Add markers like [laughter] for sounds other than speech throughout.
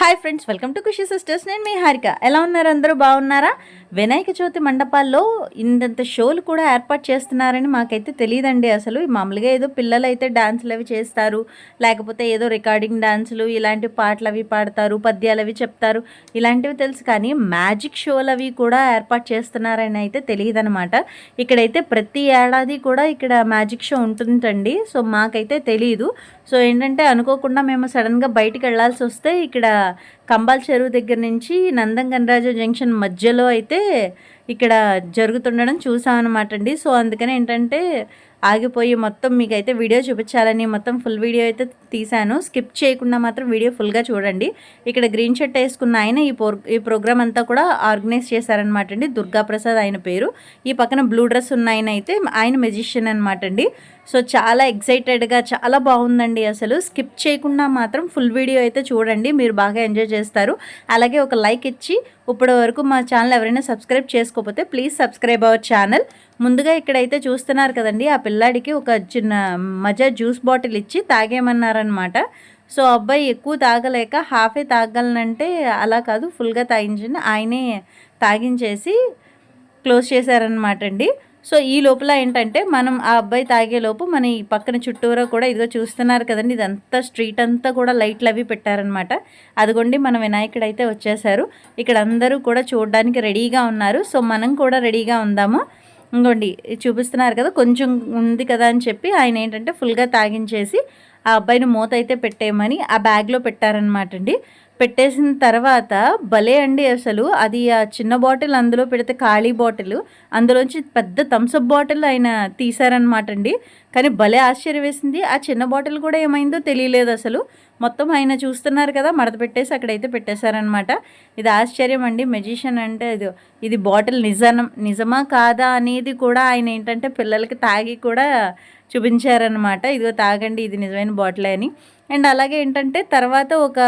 Hi friends welcome to Khushi sisters నేను మీ హారిక. ఎలా ఉన్నారు? అందరూ బాగున్నారా? వినాయక చవితి మండపాల్లో ఇంతంత షోలు కూడా ఏర్పాటు చేస్తున్నారని మాకైతే తెలియదండి అసలు. మామూలుగా ఏదో పిల్లలు అయితే డాన్సులు అవి చేస్తారు లేకపోతే ఏదో రికార్డింగ్ డాన్సులు ఇలాంటి పాటలు అవి పాడతారు పద్యాలు అవి చెప్తారు ఇలాంటివి తెలుసు. కానీ మ్యాజిక్ షోలు అవి కూడా ఏర్పాటు చేస్తున్నారని అయితే తెలియదు అనమాట ఇక్కడైతే ప్రతి ఏడాది కూడా ఇక్కడ మ్యాజిక్ షో ఉంటుందండి. సో మాకైతే తెలియదు సో ఏంటంటే అనుకోకుండా మేము సడన్గా బయటికి వెళ్ళాల్సి వస్తే ఇక్కడ కంబాల్ చెరువు దగ్గర నుంచి నందం గణరాజు జంక్షన్ మధ్యలో అయితే ఇక్కడ జరుగుతుండడం చూసాం అనమాట అండి. సో అందుకని ఏంటంటే ఆగిపోయి మొత్తం మీకైతే వీడియో చూపించాలని మొత్తం ఫుల్ వీడియో అయితే తీశాను. స్కిప్ చేయకుండా మాత్రం వీడియో ఫుల్గా చూడండి. ఇక్కడ గ్రీన్ షర్ట్ వేసుకున్న ఆయన ఈ ఈ ప్రోగ్రామ్ అంతా కూడా ఆర్గనైజ్ చేశారనమాట అండి. దుర్గా ప్రసాద్ ఆయన పేరు. ఈ పక్కన బ్లూ డ్రెస్ ఉన్న ఆయన అయితే ఆయన మెజిషియన్ అనమాట అండి. సో చాలా ఎక్సైటెడ్గా చాలా బాగుందండి అసలు. స్కిప్ చేయకుండా మాత్రం ఫుల్ వీడియో అయితే చూడండి. మీరు బాగా ఎంజాయ్ చేస్తారు. అలాగే ఒక లైక్ ఇచ్చి ఇప్పటి వరకు మా ఛానల్ ఎవరైనా సబ్స్క్రైబ్ చేసుకోకపోతే ప్లీజ్ సబ్స్క్రైబ్ అవర్ ఛానల్. ముందుగా ఇక్కడైతే చూస్తున్నారు కదండి ఆ పిల్లాడికి ఒక చిన్న మజా జ్యూస్ బాటిల్ ఇచ్చి తాగేమన్నారనమాట సో అబ్బాయి ఎక్కువ తాగలేక హాఫే తాగలనంటే అలా కాదు ఫుల్గా తాగించండి ఆయనే తాగించేసి క్లోజ్ చేశారనమాట అండి. సో ఈ లోపల ఏంటంటే మనం ఆ అబ్బాయి తాగే లోపు మన ఈ పక్కన చుట్టూరా కూడా ఇదిగో చూస్తున్నారు కదండి ఇదంతా స్ట్రీట్ అంతా కూడా లైట్లు అవి పెట్టారనమాట అదిగోండి మన వినాయకుడు అయితే వచ్చేసారు. ఇక్కడ అందరూ కూడా చూడడానికి రెడీగా ఉన్నారు. సో మనం కూడా రెడీగా ఉందాము. ఇంకోండి చూపిస్తున్నారు కదా కొంచెం ఉంది కదా అని చెప్పి ఆయన ఏంటంటే ఫుల్గా తాగించేసి ఆ అబ్బాయిని మూత అయితే పెట్టేయమని ఆ బ్యాగ్లో పెట్టారనమాట అండి. పెట్టేసిన తర్వాత భలే అండి అసలు. అది ఆ చిన్న బాటిల్ అందులో పెడితే ఖాళీ బాటిల్. అందులోంచి పెద్ద థమ్స్అప్ బాటిల్ ఆయన తీశారనమాట అండి. కానీ భలే ఆశ్చర్యం వేసింది ఆ చిన్న బాటిల్ కూడా ఏమైందో తెలియలేదు అసలు. మొత్తం ఆయన చూస్తున్నారు కదా మడత పెట్టేసి అక్కడైతే పెట్టేశారనమాట ఇది ఆశ్చర్యం అండి. మెజిషియన్ అంటే ఇది ఇది బాటిల్ నిజం నిజమా కాదా అనేది కూడా ఆయన ఏంటంటే పిల్లలకి తాగి కూడా చూపించారనమాట ఇదిగో తాగండి ఇది నిజమైన బాటిల్ అని. అండ్ అలాగే ఏంటంటే తర్వాత ఒక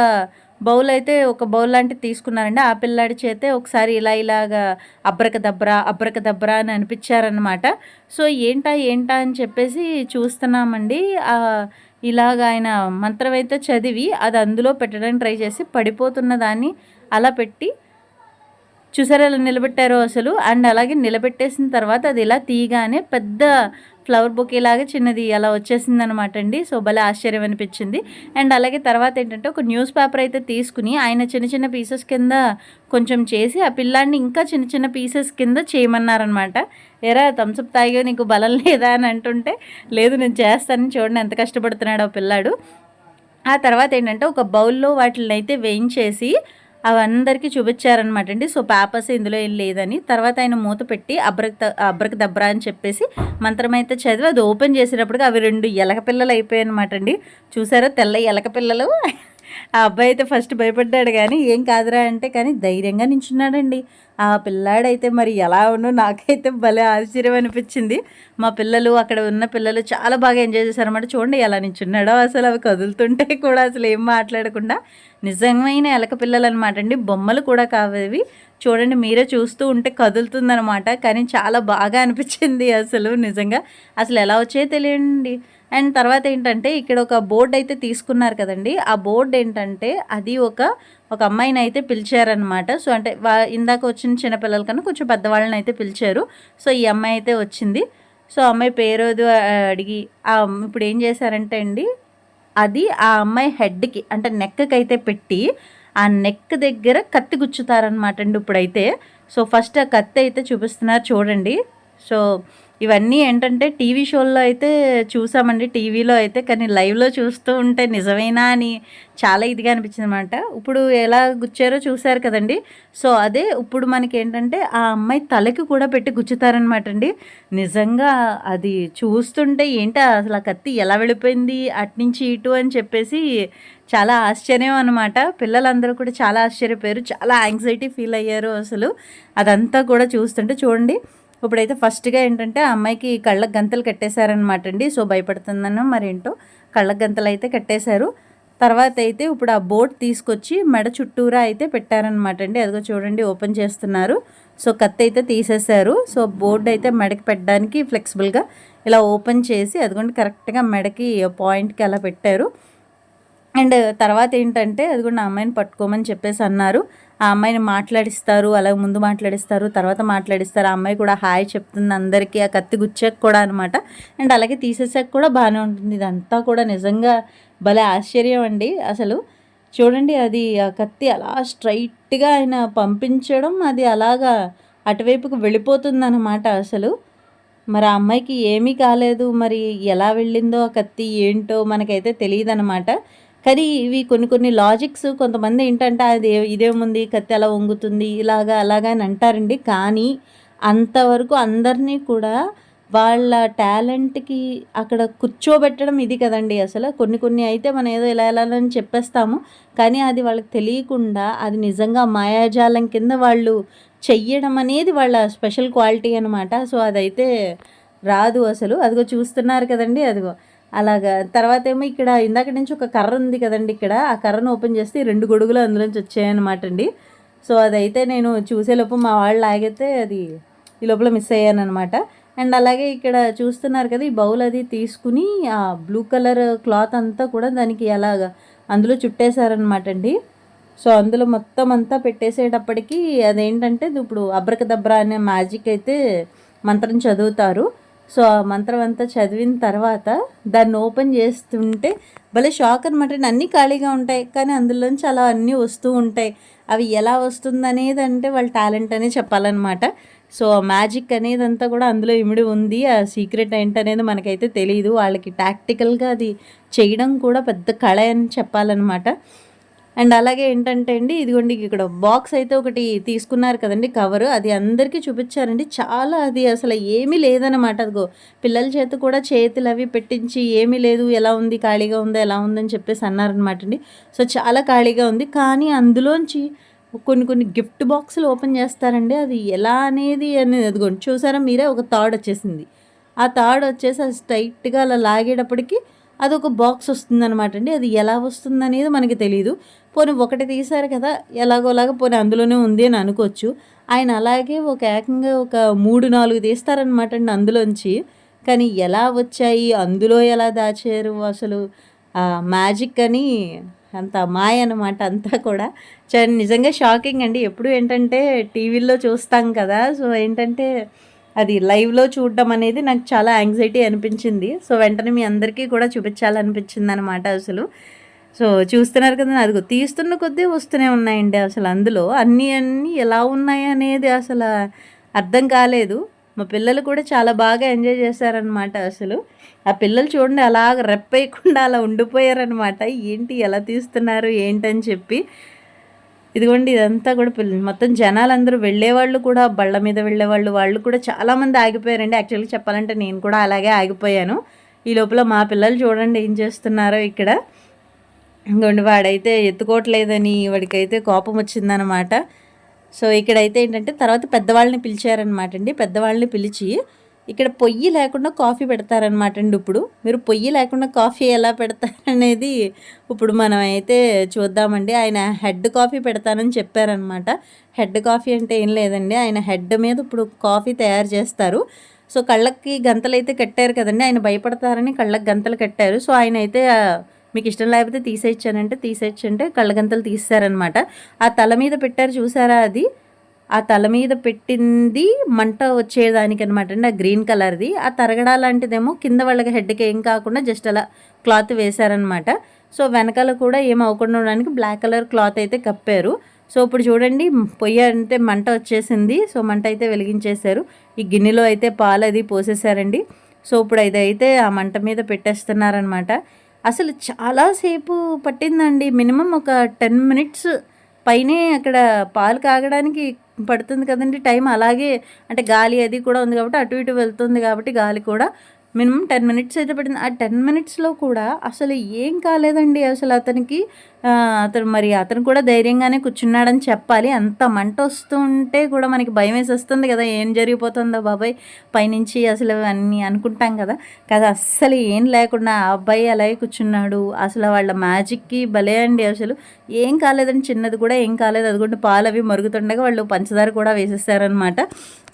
బౌల్ అయితే ఒక బౌల్ లాంటిది తీసుకున్నారండి. ఆ పిల్లాడి చేతే ఒకసారి ఇలా ఇలాగా అబ్రక దబ్రా అబ్రక దబ్రా అని అనిపించారనమాట సో ఏంటా ఏంటా అని చెప్పేసి చూస్తున్నామండి. ఇలాగ ఆయన మంత్రం అయితే చదివి అది అందులో పెట్టడానికి ట్రై చేసి పడిపోతున్న దాన్ని అలా పెట్టి చూసారా ఎలా నిలబెట్టారో అసలు. అండ్ అలాగే నిలబెట్టేసిన తర్వాత అది ఇలా తీయగానే పెద్ద ఫ్లవర్ బొకే లాగా చిన్నది అలా వచ్చేసింది అనమాట అండి. సో భలే ఆశ్చర్యం అనిపించింది. అండ్ అలాగే తర్వాత ఏంటంటే ఒక న్యూస్ పేపర్ అయితే తీసుకుని ఆయన చిన్న చిన్న పీసెస్ కింద కొంచెం చేసి ఆ పిల్లాడిని ఇంకా చిన్న చిన్న పీసెస్ కింద చేయమన్నారనమాట ఎరా థమ్స్అప్ తాగే నీకు బలం లేదా? అని అంటుంటే లేదు నేను చేస్తానని చూడండి ఎంత కష్టపడుతున్నాడు ఆ పిల్లాడు. ఆ తర్వాత ఏంటంటే ఒక బౌల్లో వాటిని అయితే వేయించేసి అవందరికీ చూపించారనమాట అండి. సో పేపర్స్ ఇందులో ఏం లేదని. తర్వాత ఆయన మూత పెట్టి అబ్రక్ అబ్రక్ దబ్రా అని చెప్పేసి మంత్రం అయితే చదివి అది ఓపెన్ చేసేటప్పటికి అవి రెండు ఎలక పిల్లలు అయిపోయాయి అనమాట అండి. చూసారా తెల్ల ఎలక పిల్లలు? ఆ అబ్బాయి అయితే ఫస్ట్ భయపడ్డాడు కానీ ఏం కాదురా అంటే కానీ ధైర్యంగా నించున్నాడండి. ఆ పిల్లాడైతే మరి ఎలా ఉన్నో నాకైతే భలే ఆశ్చర్యం అనిపించింది. మా పిల్లలు అక్కడ ఉన్న పిల్లలు చాలా బాగా ఎంజాయ్ చేశారన్నమాట. చూడండి ఎలా నించున్నాడో అసలు అవి కదులుతుంటే కూడా అసలు ఏం మాట్లాడకుండా. నిజమైన ఎలక పిల్లలు అనమాట అండి బొమ్మలు కూడా కావేవి. చూడండి మీరే చూస్తూ ఉంటే కదులుతుందనమాట కానీ చాలా బాగా అనిపించింది అసలు నిజంగా. అసలు ఎలా వచ్చాయో తెలియండి. అండ్ తర్వాత ఏంటంటే ఇక్కడ ఒక బోర్డు అయితే తీసుకున్నారు కదండి. ఆ బోర్డు ఏంటంటే అది ఒక ఒక అమ్మాయిని అయితే పిలిచారనమాట సో అంటే వా ఇందాక వచ్చిన చిన్నపిల్లల కన్నా కొంచెం పెద్దవాళ్ళని అయితే పిలిచారు. సో ఈ అమ్మాయి అయితే వచ్చింది. సో అమ్మాయి పేరు అడిగి ఇప్పుడు ఏం చేశారంటే అండి అది ఆ అమ్మాయి హెడ్కి అంటే నెక్కకి అయితే పెట్టి ఆ నెక్ దగ్గర కత్తి గుచ్చుతారనమాట అండి ఇప్పుడైతే. సో ఫస్ట్ ఆ కత్తి అయితే చూపిస్తున్నారు చూడండి. సో ఇవన్నీ ఏంటంటే టీవీ షోల్లో అయితే చూసామండి టీవీలో అయితే. కానీ లైవ్లో చూస్తూ ఉంటే నిజమేనా అని చాలా ఇదిగా అనిపించింది అనమాట ఇప్పుడు ఎలా గుచ్చారో చూశారు కదండి. సో అదే ఇప్పుడు మనకి ఏంటంటే ఆ అమ్మాయి తలకి కూడా పెట్టి గుచ్చుతారనమాట అండి. నిజంగా అది చూస్తుంటే ఏంటి అసలు ఆ కత్తి ఎలా వెళ్ళిపోయింది అట్నుంచి ఇటు అని చెప్పేసి చాలా ఆశ్చర్యం అనమాట పిల్లలందరూ కూడా చాలా ఆశ్చర్యపోయారు. చాలా యాంగ్జైటీ ఫీల్ అయ్యారు అసలు. అదంతా కూడా చూస్తుంటే చూడండి. ఇప్పుడైతే ఫస్ట్గా ఏంటంటే ఆ అమ్మాయికి కళ్ళకు గంతలు కట్టేశారనమాట అండి. సో భయపడుతుందనో మరేంటో కళ్ళకు గంతలు అయితే కట్టేశారు. తర్వాత అయితే ఇప్పుడు ఆ బోట్ తీసుకొచ్చి మెడ చుట్టూరా అయితే పెట్టారనమాట అండి. అదిగో చూడండి ఓపెన్ చేస్తున్నారు. సో కత్తి అయితే తీసేశారు. సో బోర్డు అయితే మెడకి పెట్టడానికి ఫ్లెక్సిబుల్గా ఇలా ఓపెన్ చేసి అదిగోండి కరెక్ట్గా మెడకి పాయింట్కి అలా పెట్టారు. అండ్ తర్వాత ఏంటంటే అది కూడా నా అమ్మాయిని పట్టుకోమని చెప్పేసి అన్నారు. ఆ అమ్మాయిని మాట్లాడిస్తారు అలాగే ముందు మాట్లాడిస్తారు తర్వాత మాట్లాడిస్తారు. ఆ అమ్మాయి కూడా హాయ్ చెప్తుంది అందరికీ ఆ కత్తి గుచ్చాక కూడా అనమాట అండ్ అలాగే తీసేసాక కూడా బాగానే ఉంటుంది. ఇదంతా కూడా నిజంగా భలే ఆశ్చర్యం అండి. అసలు చూడండి అది ఆ కత్తి అలా స్ట్రైట్గా ఆయన పంపించడం అది అలాగా అటువైపుకు వెళ్ళిపోతుంది అనమాట అసలు. మరి ఆ అమ్మాయికి ఏమీ కాలేదు. మరి ఎలా వెళ్ళిందో ఆ కత్తి ఏంటో మనకైతే తెలియదు అనమాట కానీ ఇవి కొన్ని కొన్ని లాజిక్స్ కొంతమంది ఏంటంటే అది ఇదేముంది కత్తి అలా వంగుతుంది ఇలాగా అలాగా అని అంటారండి. కానీ అంతవరకు అందరినీ కూడా వాళ్ళ టాలెంట్కి అక్కడ కూర్చోబెట్టడం ఇది కదండి అసలు. కొన్ని కొన్ని అయితే మనం ఏదో ఇలా ఎలా అని చెప్పేస్తాము. కానీ అది వాళ్ళకి తెలియకుండా అది నిజంగా మాయాజాలం కింద వాళ్ళు చెయ్యడం అనేది వాళ్ళ స్పెషల్ క్వాలిటీ అనమాట సో అదైతే రాదు అసలు. అదిగో చూస్తున్నారు కదండి అదిగో. అలాగా. తర్వాత ఏమో ఇక్కడ ఇందాక నుంచి ఒక కర్ర ఉంది కదండి ఇక్కడ. ఆ కర్రను ఓపెన్ చేస్తే రెండు గొడుగులు అందులోంచి వచ్చాయన్నమాట అండి సో అదైతే నేను చూసేలోపు మా వాళ్ళు లాగైతే అది ఈ లోపల మిస్ అయ్యాను అనమాట అండ్ అలాగే ఇక్కడ చూస్తున్నారు కదా ఈ బౌల్ అది తీసుకుని ఆ బ్లూ కలర్ క్లాత్ అంతా కూడా దానికి అలాగ అందులో చుట్టేశారనమాట అండి సో అందులో మొత్తం అంతా పెట్టేసేటప్పటికి అదేంటంటే ఇప్పుడు అబ్రకదబ్రా అనే మ్యాజిక్ అయితే మంత్రం చదువుతారు. సో ఆ మంత్రం అంతా చదివిన తర్వాత దాన్ని ఓపెన్ చేస్తుంటే భలే షాక్ అనమాట అన్నీ ఖాళీగా ఉంటాయి కానీ అందులోంచి అలా అన్నీ వస్తూ ఉంటాయి. అవి ఎలా వస్తుందనేది అంటే వాళ్ళ టాలెంట్ అనే చెప్పాలన్నమాట. సో మ్యాజిక్ అనేది అంతా కూడా అందులో ఇమిడి ఉంది. ఆ సీక్రెట్ ఏంటనేది మనకైతే తెలియదు వాళ్ళకి టాక్టికల్గా అది చేయడం కూడా పెద్ద కళ అని చెప్పాలన్నమాట. అండ్ అలాగే ఏంటంటే అండి ఇదిగోండి ఇక్కడ బాక్స్ అయితే ఒకటి తీసుకున్నారు కదండి కవర్ అది అందరికీ చూపించారండి. చాలా అది అసలు ఏమీ లేదనమాట అదిగో పిల్లల చేత కూడా చేతులు అవి పెట్టించి ఏమీ లేదు ఎలా ఉంది ఖాళీగా ఉందా ఎలా ఉందని చెప్పేసి అన్నారనమాట అండి. సో చాలా ఖాళీగా ఉంది. కానీ అందులోంచి కొన్ని కొన్ని గిఫ్ట్ బాక్సులు ఓపెన్ చేస్తారండి. అది ఎలా అనేది అనేది అదిగోండి చూసారా? మీరే ఒక థర్డ్ వచ్చేసింది. ఆ థర్డ్ వచ్చేసి అది స్ట్రైట్గా అలా లాగేటప్పటికి అది ఒక బాక్స్ వస్తుందన్నమాట అండి. అది ఎలా వస్తుంది అనేది మనకి తెలియదు పోనీ ఒకటి తీశారు కదా ఎలాగోలాగా పోనీ అందులోనే ఉంది అని అనుకోవచ్చు. ఆయన అలాగే ఒక ఏకంగా ఒక మూడు నాలుగు తీస్తారనమాట అండి అందులోంచి. కానీ ఎలా వచ్చాయి అందులో ఎలా దాచారు అసలు? మ్యాజిక్ అని అంత మాయ అనమాట అంతా కూడా. నిజంగా షాకింగ్ అండి. ఎప్పుడు ఏంటంటే టీవీల్లో చూస్తాం కదా సో ఏంటంటే అది లైవ్లో చూడడం అనేది నాకు చాలా యాంగ్జైటీ అనిపించింది. సో వెంటనే మీ అందరికీ కూడా చూపించాలనిపించింది అనమాట అసలు. సో చూస్తున్నారు కదా అది తీస్తున్న కొద్దీ వస్తూనే ఉన్నాయండి అసలు అందులో. అన్నీ అన్నీ ఎలా ఉన్నాయి అనేది అసలు అర్థం కాలేదు. మా పిల్లలు కూడా చాలా బాగా ఎంజాయ్ చేశారనమాట అసలు. ఆ పిల్లలు చూడండి అలాగ రెప్పేయకుండా అలా ఉండిపోయారనమాట ఏంటి ఎలా తీస్తున్నారు ఏంటని చెప్పి. ఇదిగోండి ఇదంతా కూడా మొత్తం జనాలందరూ వెళ్ళేవాళ్ళు కూడా బళ్ళ మీద వెళ్ళేవాళ్ళు వాళ్ళు కూడా చాలామంది ఆగిపోయారండి. యాక్చువల్గా చెప్పాలంటే నేను కూడా అలాగే ఆగిపోయాను. ఈ లోపల మా పిల్లలు చూడండి ఏం చేస్తున్నారో ఇక్కడ. ఇంకోండి వాడైతే ఎత్తుకోవట్లేదని వాడికైతే కోపం వచ్చిందనమాట. సో ఇక్కడైతే ఏంటంటే తర్వాత పెద్దవాళ్ళని పిలిచారనమాట అండి. పెద్దవాళ్ళని పిలిచి ఇక్కడ పొయ్యి లేకుండా కాఫీ పెడతారనమాట అండి ఇప్పుడు. మీరు పొయ్యి లేకుండా కాఫీ ఎలా పెడతారనేది ఇప్పుడు మనం అయితే చూద్దామండి. ఆయన హెడ్ కాఫీ పెడతానని చెప్పారనమాట. హెడ్ కాఫీ అంటే ఏం లేదండి. ఆయన హెడ్ మీద ఇప్పుడు కాఫీ తయారు చేస్తారు. సో కళ్ళకి గంతలు అయితే కట్టారు కదండి. ఆయన భయపడతారని కళ్ళకి గంతలు కట్టారు. సో ఆయన అయితే మీకు ఇష్టం లేకపోతే తీసేయచ్చానంటే తీసేయచ్చంటే కళ్ళగంతలు తీస్తారనమాట ఆ తల మీద పెట్టారు చూసారా అది? ఆ తల మీద పెట్టింది మంట వచ్చేదానికి అనమాట అండి ఆ గ్రీన్ కలర్ది. ఆ తరగడా లాంటిదేమో కింద వాళ్ళకి హెడ్కి ఏం కాకుండా జస్ట్ అలా క్లాత్ వేశారనమాట సో వెనకాల కూడా ఏం అవ్వకుండా ఉండడానికి బ్లాక్ కలర్ క్లాత్ అయితే కప్పారు. సో ఇప్పుడు చూడండి పొయ్యి అంటే మంట వచ్చేసింది. సో మంట అయితే వెలిగించేశారు. ఈ గిన్నెలో అయితే పాలు అది పోసేసారండి సో ఇప్పుడు అయితే ఆ మంట మీద పెట్టేస్తున్నారనమాట అసలు చాలాసేపు పట్టిందండి. మినిమం ఒక టెన్ మినిట్స్ పైనే అక్కడ పాలు కాగడానికి పడుతుంది కదండి టైం. అలాగే అంటే గాలి అది కూడా ఉంది కాబట్టి అటు ఇటు వెళ్తుంది కాబట్టి గాలి కూడా మినిమం టెన్ మినిట్స్ అయితే పడింది ఆ టెన్ మినిట్స్లో కూడా అసలు ఏం కాలేదండి అసలు అతనికి. అతను మరి అతను కూడా ధైర్యంగానే కూర్చున్నాడని చెప్పాలి. అంత మంట వస్తుంటే కూడా మనకి భయం వేసేస్తుంది కదా ఏం జరిగిపోతుందో బాబాయ్. పైనుంచి అసలు అన్నీ అనుకుంటాం కదా కదా అస్సలు ఏం లేకుండా ఆ అబ్బాయి అలాగే కూర్చున్నాడు. అసలు వాళ్ళ మ్యాజిక్కి భలే అండి అసలు. ఏం కాలేదని చిన్నది కూడా ఏం కాలేదు. అది కూడా పాలు అవి మరుగుతుండగా వాళ్ళు పంచదార కూడా వేసేసారనమాట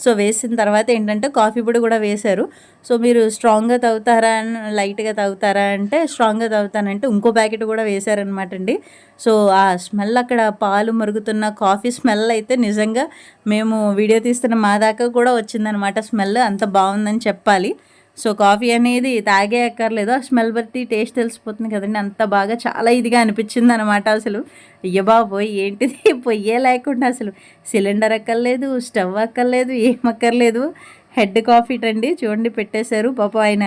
సో వేసిన తర్వాత ఏంటంటే కాఫీ పొడి కూడా వేశారు. సో మీరు స్ట్రాంగ్గా తాగుతారా అని లైట్గా తాగుతారా అంటే స్ట్రాంగ్గా తాగుతానంటే ఇంకో ప్యాకెట్ కూడా వేశారనమాట అండి. సో ఆ స్మెల్ అక్కడ పాలు మరుగుతున్న కాఫీ స్మెల్ అయితే నిజంగా మేము వీడియో తీస్తున్న మా దాకా కూడా వచ్చిందనమాట స్మెల్. అంత బాగుందని చెప్పాలి. సో కాఫీ అనేది తాగే అక్కర్లేదు. ఆ స్మెల్ బట్టి టేస్ట్ తెలిసిపోతుంది కదండి. అంత బాగా చాలా ఇదిగా అనిపించింది అనమాట అసలు అయ్యబాబోయ్ ఏంటిది? పొయ్యే లేకుండా అసలు. సిలిండర్ అక్కర్లేదు స్టవ్ అక్కర్లేదు ఏం అక్కర్లేదు. హెడ్ కాఫీ టండి చూడండి పెట్టేశారు. పాప ఆయన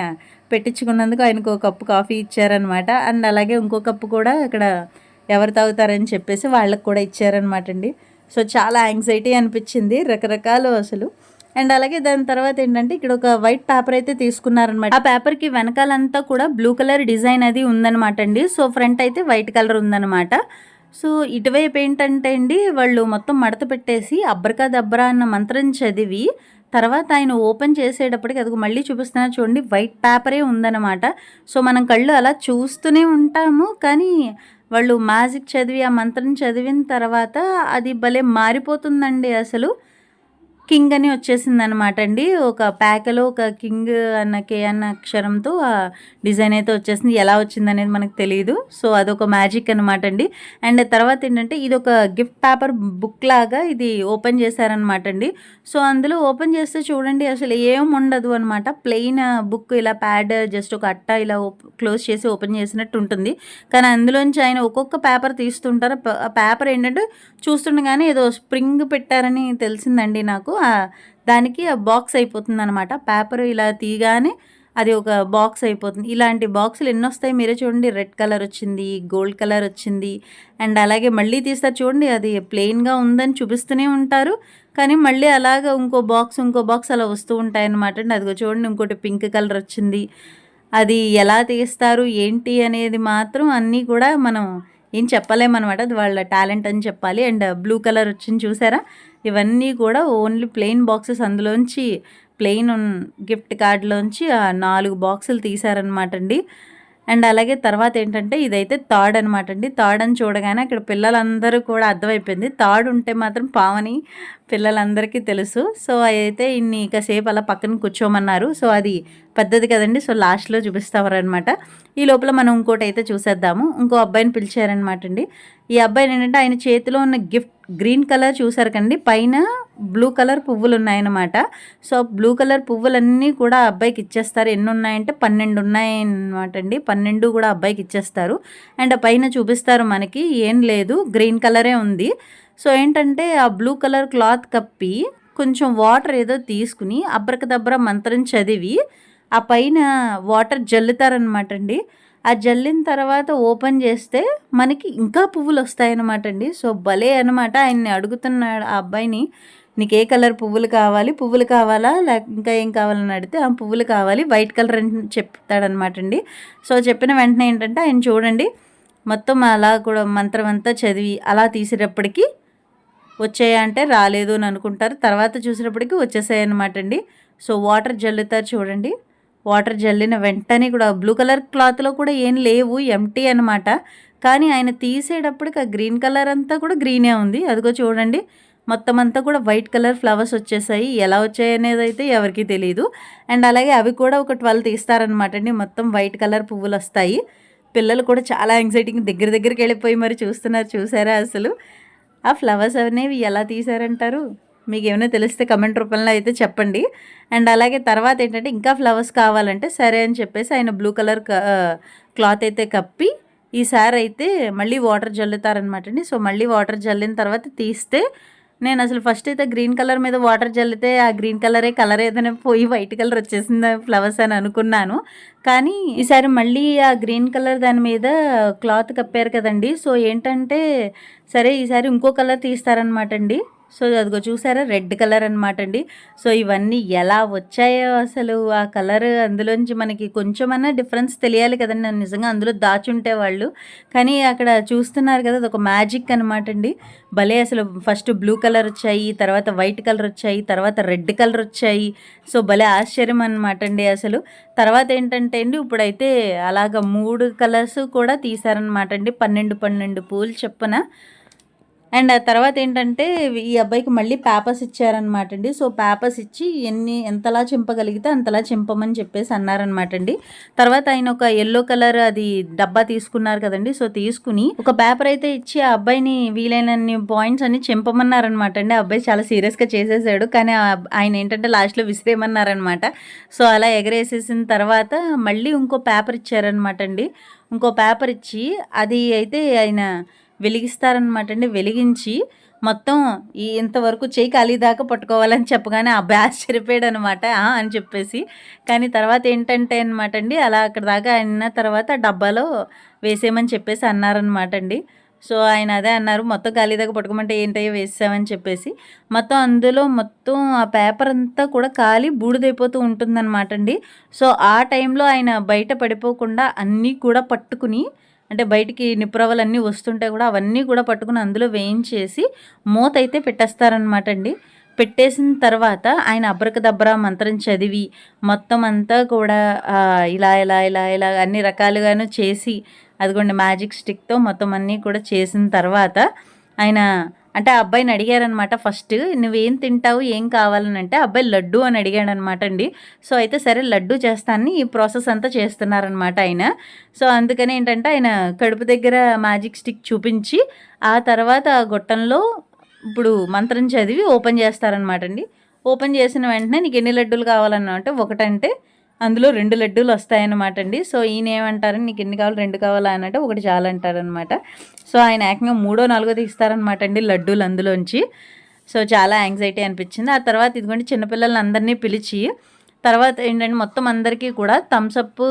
పెట్టించుకున్నందుకు ఆయనకు ఒక కప్పు కాఫీ ఇచ్చారనమాట అండ్ అలాగే ఇంకో కప్పు కూడా అక్కడ ఎవరు తాగుతారని చెప్పేసి వాళ్ళకి కూడా ఇచ్చారనమాట అండి సో చాలా యాంగ్జైటీ అనిపించింది రకరకాలు అసలు. అండ్ అలాగే దాని తర్వాత ఏంటంటే ఇక్కడ ఒక వైట్ పేపర్ అయితే తీసుకున్నారనమాట ఆ పేపర్కి వెనకాలంతా కూడా బ్లూ కలర్ డిజైన్ అది ఉందన్నమాట అండి సో ఫ్రంట్ అయితే వైట్ కలర్ ఉందనమాట సో ఇటువైపు ఏంటంటే అండి వాళ్ళు మొత్తం మడత పెట్టేసి అబ్రకా దబ్రా అన్న మంత్రం చదివి తర్వాత ఆయన ఓపెన్ చేసేటప్పటికి అది మళ్ళీ చూపిస్తున్నా చూడండి వైట్ పేపరే ఉందన్నమాట. సో మనం కళ్ళు అలా చూస్తూనే ఉంటాము కానీ వాళ్ళు మ్యాజిక్ చదివి ఆ మంత్రం చదివిన తర్వాత అది భలే మారిపోతుందండి అసలు. కింగ్ అని వచ్చేసింది అనమాట అండి. ఒక ప్యాకలో ఒక కింగ్ అన్న కే అన్న అక్షరంతో ఆ డిజైన్ అయితే వచ్చేసింది. ఎలా వచ్చింది అనేది మనకు తెలియదు సో అదొక మ్యాజిక్ అనమాట అండి. అండ్ తర్వాత ఏంటంటే ఇది ఒక గిఫ్ట్ పేపర్ బుక్ లాగా ఇది ఓపెన్ చేశారనమాట అండి. సో అందులో ఓపెన్ చేస్తే చూడండి అసలు ఏం ఉండదు అనమాట ప్లెయిన్ బుక్ ఇలా ప్యాడ్ జస్ట్ ఒక అట్ట ఇలా క్లోజ్ చేసి ఓపెన్ చేసినట్టు ఉంటుంది. కానీ అందులోంచి ఆయన ఒక్కొక్క పేపర్ తీస్తుంటారు. ఆ పేపర్ ఏంటంటే చూస్తుండగానే ఏదో స్ప్రింగ్ పెట్టారని తెలిసిందండి నాకు. దానికి ఆ బాక్స్ అయిపోతుంది అనమాట పేపర్ ఇలా తీయగానే అది ఒక బాక్స్ అయిపోతుంది. ఇలాంటి బాక్సులు ఎన్ని వస్తాయి మీరే చూడండి. రెడ్ కలర్ వచ్చింది గోల్డ్ కలర్ వచ్చింది. అండ్ అలాగే మళ్ళీ తీస్తారు చూడండి. అది ప్లెయిన్గా ఉందని చూపిస్తూనే ఉంటారు. కానీ మళ్ళీ అలాగ ఇంకో బాక్స్ ఇంకో బాక్స్ అలా వస్తూ ఉంటాయి అనమాట అండి. అదిగో చూడండి ఇంకోటి పింక్ కలర్ వచ్చింది. అది ఎలా తీస్తారు ఏంటి అనేది మాత్రం అన్నీ కూడా మనం ఏం చెప్పలేమన్నమాట. అది వాళ్ళ టాలెంట్ అని చెప్పాలి. అండ్ బ్లూ కలర్ వచ్చింది చూసారా? ఇవన్నీ కూడా ఓన్లీ ప్లెయిన్ బాక్సెస్ అందులోంచి ప్లెయిన్ గిఫ్ట్ కార్డులోంచి ఆ నాలుగు బాక్సులు తీశారనమాట అండి. అండ్ అలాగే తర్వాత ఏంటంటే ఇదైతే థర్డ్ అనమాట అండి. థర్డ్ అని చూడగానే అక్కడ పిల్లలందరూ కూడా అర్థమైపోయింది. థర్డ్ ఉంటే మాత్రం పావని పిల్లలందరికీ తెలుసు. సో అయితే ఇన్ని కాసేపు అలా పక్కన కూర్చోమన్నారు. సో అది పెద్దది కదండి. సో లాస్ట్లో చూపిస్తామన్నమాట ఈ లోపల మనం ఇంకోటి అయితే చూసేద్దాము. ఇంకో అబ్బాయిని పిలిచారనమాట అండి. ఈ అబ్బాయిని ఏంటంటే ఆయన చేతిలో ఉన్న గిఫ్ట్ గ్రీన్ కలర్ చూసారు కండి. పైన బ్లూ కలర్ పువ్వులు ఉన్నాయన్నమాట సో బ్లూ కలర్ పువ్వులన్నీ కూడా అబ్బాయికి ఇచ్చేస్తారు. ఎన్ని ఉన్నాయంటే పన్నెండు ఉన్నాయన్నమాట అండి. పన్నెండు కూడా అబ్బాయికి ఇచ్చేస్తారు. అండ్ ఆ పైన చూపిస్తారు మనకి. ఏం లేదు. గ్రీన్ కలరే ఉంది. సో ఏంటంటే ఆ బ్లూ కలర్ క్లాత్ కప్పి కొంచెం వాటర్ ఏదో తీసుకుని అబ్రకదబ్ర మంత్రం చదివి ఆ పైన వాటర్ జల్లుతారనమాట అండి. ఆ జల్లిన తర్వాత ఓపెన్ చేస్తే మనకి ఇంకా పువ్వులు వస్తాయన్నమాట అండి. సో భలే అనమాట ఆయన్ని అడుగుతున్నాడు ఆ అబ్బాయిని నీకు ఏ కలర్ పువ్వులు కావాలి పువ్వులు కావాలా? లేక ఇంకా ఏం కావాలని అడిగితే ఆ పువ్వులు కావాలి వైట్ కలర్ అని చెప్తాడనమాట అండి. సో చెప్పిన వెంటనే ఏంటంటే ఆయన చూడండి మొత్తం అలా కూడా మంత్రం అంతా చదివి అలా తీసేటప్పటికి వచ్చాయంటే రాలేదు అని అనుకుంటారు. తర్వాత చూసేటప్పటికి వచ్చేసాయి అనమాట అండి. సో వాటర్ జల్లుతారు చూడండి. వాటర్ జల్లిన వెంటనే కూడా బ్లూ కలర్ క్లాత్లో కూడా ఏం లేవు ఎంటీ అనమాట కానీ ఆయన తీసేటప్పటికి ఆ గ్రీన్ కలర్ అంతా కూడా గ్రీనే ఉంది. అదిగో చూడండి మొత్తం అంతా కూడా వైట్ కలర్ ఫ్లవర్స్ వచ్చేసాయి. ఎలా వచ్చాయి అనేది అయితే ఎవరికీ తెలియదు అండ్ అలాగే అవి కూడా ఒక ట్వెల్వ్ తీస్తారనమాట అండి. మొత్తం వైట్ కలర్ పువ్వులు వస్తాయి. పిల్లలు కూడా చాలా యాంగ్జైటీగా దగ్గర దగ్గరికి వెళ్ళిపోయి మరి చూస్తున్నారు చూసారా అసలు? ఆ ఫ్లవర్స్ అనేవి ఎలా తీసారంటారు మీకు ఏమైనా తెలిస్తే కమెంట్ రూపంలో అయితే చెప్పండి. అండ్ అలాగే తర్వాత ఏంటంటే ఇంకా ఫ్లవర్స్ కావాలంటే సరే అని చెప్పేసి ఆయన బ్లూ కలర్ క్లాత్ అయితే కప్పి ఈసారి అయితే మళ్ళీ వాటర్ జల్లుతారనమాట అండి. సో మళ్ళీ వాటర్ జల్లిన తర్వాత తీస్తే నేను అసలు ఫస్ట్ అయితే గ్రీన్ కలర్ మీద వాటర్ జల్లితే ఆ గ్రీన్ కలరే కలర్ ఏదైనా పోయి వైట్ కలర్ వచ్చేసింది ఫ్లవర్స్ అని అనుకున్నాను. కానీ ఈసారి మళ్ళీ ఆ గ్రీన్ కలర్ దాని మీద క్లాత్ కప్పారు కదండి. సో ఏంటంటే సరే ఈసారి ఇంకో కలర్ తీస్తారనమాట అండి. సో అదిగో చూసారా? రెడ్ కలర్ అనమాట అండి. సో ఇవన్నీ ఎలా వచ్చాయో అసలు ఆ కలర్ అందులోంచి మనకి కొంచెమన్నా డిఫరెన్స్ తెలియాలి కదండి. నిజంగా అందులో దాచుంటే వాళ్ళు. కానీ అక్కడ చూస్తున్నారు కదా అది ఒక మ్యాజిక్ అనమాట అండి. భలే అసలు ఫస్ట్ బ్లూ కలర్ వచ్చాయి తర్వాత వైట్ కలర్ వచ్చాయి తర్వాత రెడ్ కలర్ వచ్చాయి. సో భలే ఆశ్చర్యం అనమాట అండి అసలు. తర్వాత ఏంటంటే అండి ఇప్పుడైతే అలాగ మూడు కలర్స్ కూడా తీసారనమాట అండి. పన్నెండు పన్నెండు పూలు చెప్పున. అండ్ ఆ తర్వాత ఏంటంటే ఈ అబ్బాయికి మళ్ళీ పేపర్స్ ఇచ్చారనమాట అండి సో పేపర్స్ ఇచ్చి ఎన్ని ఎంతలా చింపగలిగితే అంతలా చింపమని చెప్పేసి అన్నారనమాట అండి తర్వాత ఆయన ఒక ఎల్లో కలర్ అది డబ్బా తీసుకున్నారు కదండి. సో తీసుకుని ఒక పేపర్ అయితే ఇచ్చి ఆ అబ్బాయిని వీలైనన్ని పాయింట్స్ అన్ని చింపమన్నారనమాట అండి ఆ అబ్బాయి చాలా సీరియస్గా చేసేసాడు. కానీ ఆయన ఏంటంటే లాస్ట్లో విసిరేయమన్నారనమాట సో అలా ఎగరేసేసిన తర్వాత మళ్ళీ ఇంకో పేపర్ ఇచ్చారనమాట అండి ఇంకో పేపర్ ఇచ్చి అది అయితే ఆయన వెలిగిస్తారనమాట అండి. వెలిగించి మొత్తం ఈ ఇంతవరకు చేయి ఖాళీ దాకా పట్టుకోవాలని చెప్పగానే ఆ అబ్బాయి ఆశ్చర్యపోయాడు అనమాట అని చెప్పేసి. కానీ తర్వాత ఏంటంటే అనమాట అండి అలా అక్కడ దాకా అయిన తర్వాత డబ్బాలో వేసేయమని చెప్పేసి అన్నారనమాట అండి. సో ఆయన అదే అన్నారు మొత్తం ఖాళీ దాకా పట్టుకోమంటే ఏంటయ్యో వేసామని చెప్పేసి. మొత్తం అందులో మొత్తం ఆ పేపర్ అంతా కూడా ఖాళీ బూడిదైపోతూ ఉంటుందన్నమాట అండి. సో ఆ టైంలో ఆయన బయట పడిపోకుండా అన్నీ కూడా పట్టుకుని అంటే బయటికి నిప్పురవ్వలు అన్నీ వస్తుంటే కూడా అవన్నీ కూడా పట్టుకుని అందులో వేయించేసి మూత అయితే పెట్టేస్తారనమాట అండి పెట్టేసిన తర్వాత ఆయన అబ్రకదబ్రా మంత్రం చదివి మొత్తం అంతా కూడా ఇలా ఇలా ఇలా ఇలా అన్ని రకాలుగాను చేసి అదిగోండి మ్యాజిక్ స్టిక్తో మొత్తం అన్నీ కూడా చేసిన తర్వాత ఆయన అంటే ఆ అబ్బాయిని అడిగారనమాట ఫస్ట్ నువ్వేం తింటావు? ఏం కావాలని అంటే అబ్బాయి లడ్డు అని అడిగాడు అనమాట అండి సో అయితే సరే లడ్డు చేస్తానని ఈ ప్రాసెస్ అంతా చేస్తున్నారనమాట ఆయన. సో అందుకని ఏంటంటే ఆయన కడుపు దగ్గర మ్యాజిక్ స్టిక్ చూపించి ఆ తర్వాత ఆ గొట్టంలో ఇప్పుడు మంత్రం చదివి ఓపెన్ చేస్తారనమాట అండి ఓపెన్ చేసిన వెంటనే నీకు ఎన్ని లడ్డూలు కావాలన్నా అంటే ఒకటంటే అందులో రెండు లడ్డూలు వస్తాయన్నమాట అండి సో ఈయన ఏమంటారని నీకు ఎన్ని కావాలి రెండు కావాలా? అన్నట్టు ఒకటి చాలా అంటారనమాట సో ఆయన ఏకంగా మూడో నాలుగో తీస్తారనమాట అండి లడ్డూలు అందులోంచి. సో చాలా యాంగ్జైటీ అనిపించింది. ఆ తర్వాత ఇదిగోండి చిన్నపిల్లల్ని అందరినీ పిలిచి తర్వాత ఏంటంటే మొత్తం అందరికీ కూడా థమ్సప్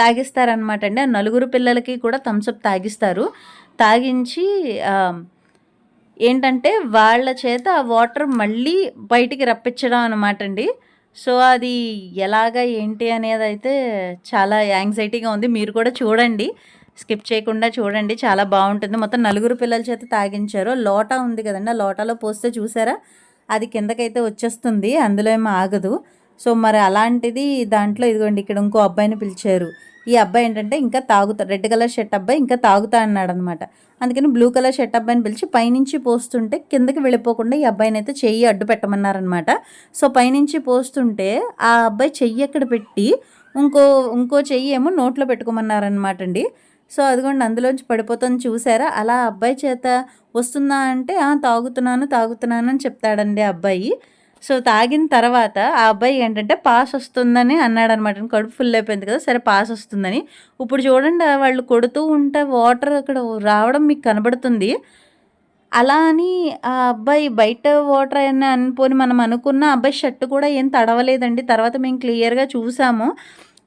తాగిస్తారనమాట అండి ఆ నలుగురు పిల్లలకి కూడా థమ్సప్ తాగిస్తారు. తాగించి ఏంటంటే వాళ్ళ చేత ఆ వాటర్ మళ్ళీ బయటికి రప్పించడం అనమాట అండి సో అది ఎలాగా ఏంటి అనేది అయితే చాలా యాంగ్జైటీగా ఉంది. మీరు కూడా చూడండి. స్కిప్ చేయకుండా చూడండి. చాలా బాగుంటుంది. మొత్తం నలుగురు పిల్లల చేత తాగించారు. లోటా ఉంది కదండి. ఆ లోటాలో పోస్తే చూసారా? అది కిందకైతే వచ్చేస్తుంది. అందులో ఏమో ఆగదు. సో మరి అలాంటిది దాంట్లో ఇదిగోండి. ఇక్కడ ఇంకో అబ్బాయిని పిలిచారు. ఈ అబ్బాయి ఏంటంటే ఇంకా తాగుతా రెడ్ కలర్ షర్ట్ అబ్బాయి ఇంకా తాగుతా అన్నాడు అనమాట అందుకని బ్లూ కలర్ షర్ట్ అబ్బాయిని పిలిచి పైనుంచి పోస్తుంటే కిందకి వెళ్ళిపోకుండా ఈ అబ్బాయిని అయితే చెయ్యి అడ్డు పెట్టమన్నారనమాట. సో పైనుంచి పోస్తుంటే ఆ అబ్బాయి చెయ్యి ఎక్కడ పెట్టి ఇంకో ఇంకో చెయ్యి ఏమో నోట్లో పెట్టుకోమన్నారనమాట అండి. సో అదిగోండి అందులోంచి పడిపోతుంది చూసారా? అలా అబ్బాయి చేత వస్తుందా అంటే తాగుతున్నాను తాగుతున్నాను అని చెప్తాడండి ఆ అబ్బాయి. సో తాగిన తర్వాత ఆ అబ్బాయి ఏంటంటే పాస్ వస్తుందని అన్నాడు అనమాట. కడుపు ఫుల్ అయిపోయింది కదా సరే పాస్ వస్తుందని. ఇప్పుడు చూడండి వాళ్ళు కొడుతూ ఉంటే వాటర్ అక్కడ రావడం మీకు కనబడుతుంది. అలా అని ఆ అబ్బాయి బయట వాటర్ అని అనుకోని మనం అనుకున్న అబ్బాయి షర్ట్ కూడా ఏం తడవలేదండి. తర్వాత మేము క్లియర్గా చూసాము.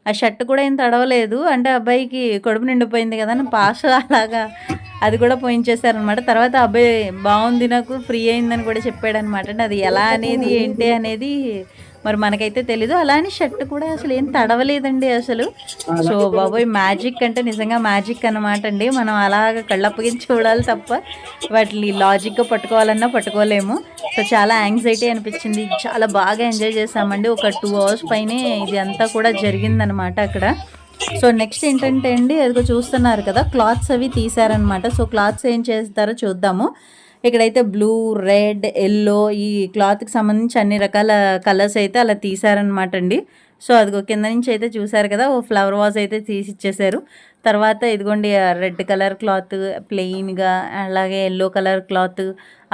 ఆ షర్ట్ కూడా ఏం తడవలేదు. అంటే అబ్బాయికి కడుపు నిండిపోయింది కదా అని పాస్ అలాగా అది కూడా పోయించేశారనమాట. తర్వాత అబ్బాయి బాగుంది నాకు ఫ్రీ అయిందని కూడా చెప్పాడనమాట. అంటే అది ఎలా అనేది ఏంటి అనేది మరి మనకైతే తెలీదు. అలా అని షర్ట్ కూడా అసలు ఏం తడవలేదండి అసలు. సో బాబోయ్ మ్యాజిక్ అంటే నిజంగా మ్యాజిక్ అనమాట అండి. మనం అలాగ కళ్ళప్పగించి చూడాలి తప్ప వాటిని లాజిక్గా పట్టుకోవాలన్నా పట్టుకోలేము. సో చాలా యాంగ్జైటీ అనిపించింది. చాలా బాగా ఎంజాయ్ చేసామండి ఒక టూ అవర్స్ పైనే ఇది అంతా కూడా జరిగిందనమాట అక్కడ. సో నెక్స్ట్ ఏంటంటే అండి అదిగో చూస్తున్నారు కదా క్లాత్స్ అవి తీసారనమాట సో క్లాత్స్ ఏం చేస్తారో చూద్దాము. ఇక్కడైతే బ్లూ రెడ్ ఎల్లో ఈ క్లాత్కి సంబంధించి అన్ని రకాల కలర్స్ అయితే అలా తీసారనమాట అండి. సో అదిగో కింద నుంచి అయితే చూసారు కదా ఓ ఫ్లవర్ వాజ్ అయితే తీసి ఇచ్చేసారు. తర్వాత ఇదిగోండి రెడ్ కలర్ క్లాత్ ప్లెయిన్గా అలాగే ఎల్లో కలర్ క్లాత్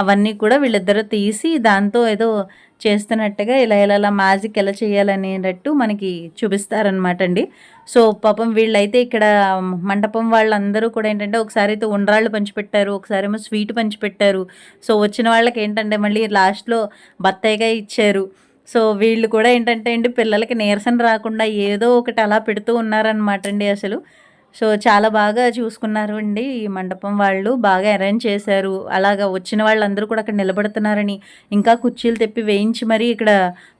అవన్నీ కూడా వీళ్ళిద్దరూ తీసి దాంతో ఏదో చేస్తున్నట్టుగా ఇలా ఇలా ఇలా మ్యాజిక్ ఎలా చేయాలనేటట్టు మనకి చూపిస్తారనమాట అండి సో పాపం వీళ్ళైతే ఇక్కడ మండపం వాళ్ళందరూ కూడా ఏంటంటే ఒకసారి అయితే ఉండ్రాళ్ళు పంచిపెట్టారు ఒకసారి ఏమో స్వీట్ పంచిపెట్టారు. సో వచ్చిన వాళ్ళకి ఏంటంటే మళ్ళీ లాస్ట్లో బత్తాయిగా ఇచ్చారు. సో వీళ్ళు కూడా ఏంటంటే అండి పిల్లలకి నీరసన రాకుండా ఏదో ఒకటి అలా పెడుతూ ఉన్నారనమాట అండి అసలు. సో చాలా బాగా చూసుకున్నారు అండి ఈ మండపం వాళ్ళు. బాగా అరేంజ్ చేశారు. అలాగా వచ్చిన వాళ్ళందరూ కూడా అక్కడ నిలబడుతున్నారని ఇంకా కుర్చీలు తెప్పి వేయించి మరీ ఇక్కడ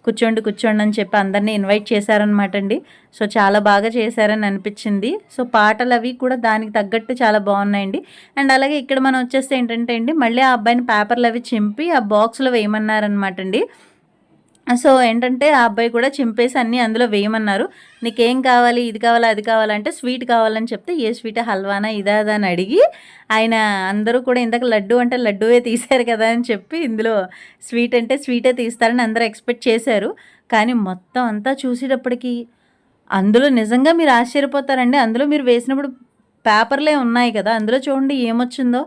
కూర్చోండి కూర్చోండి అని చెప్పి అందరినీ ఇన్వైట్ చేశారనమాట అండి. సో చాలా బాగా చేశారని అనిపించింది. సో పాటలు అవి కూడా దానికి తగ్గట్టు చాలా బాగున్నాయండి. అండ్ అలాగే ఇక్కడ మనం వచ్చేస్తే ఏంటంటే అండి మళ్ళీ ఆ అబ్బాయిని పేపర్లు అవి చింపి ఆ బాక్స్లో వేయమన్నారనమాట అండి. సో ఏంటంటే ఆ అబ్బాయి కూడా చింపేసి అన్నీ అందులో వేయమన్నారు. నీకేం కావాలి? ఇది కావాలా? అది కావాలంటే స్వీట్ కావాలని చెప్తే ఏ స్వీట్? హల్వానా? ఇదా? అని అడిగి ఆయన అందరూ కూడా ఇందాక లడ్డు అంటే లడ్డూవే తీశారు కదా అని చెప్పి ఇందులో స్వీట్ అంటే స్వీటే తీస్తారని అందరూ ఎక్స్పెక్ట్ చేశారు. కానీ మొత్తం అంతా చూసేటప్పటికి అందులో నిజంగా మీరు ఆశ్చర్యపోతారండి. అందులో మీరు వేసినప్పుడు పేపర్లే ఉన్నాయి కదా. అందులో చూడండి ఏమొచ్చిందో.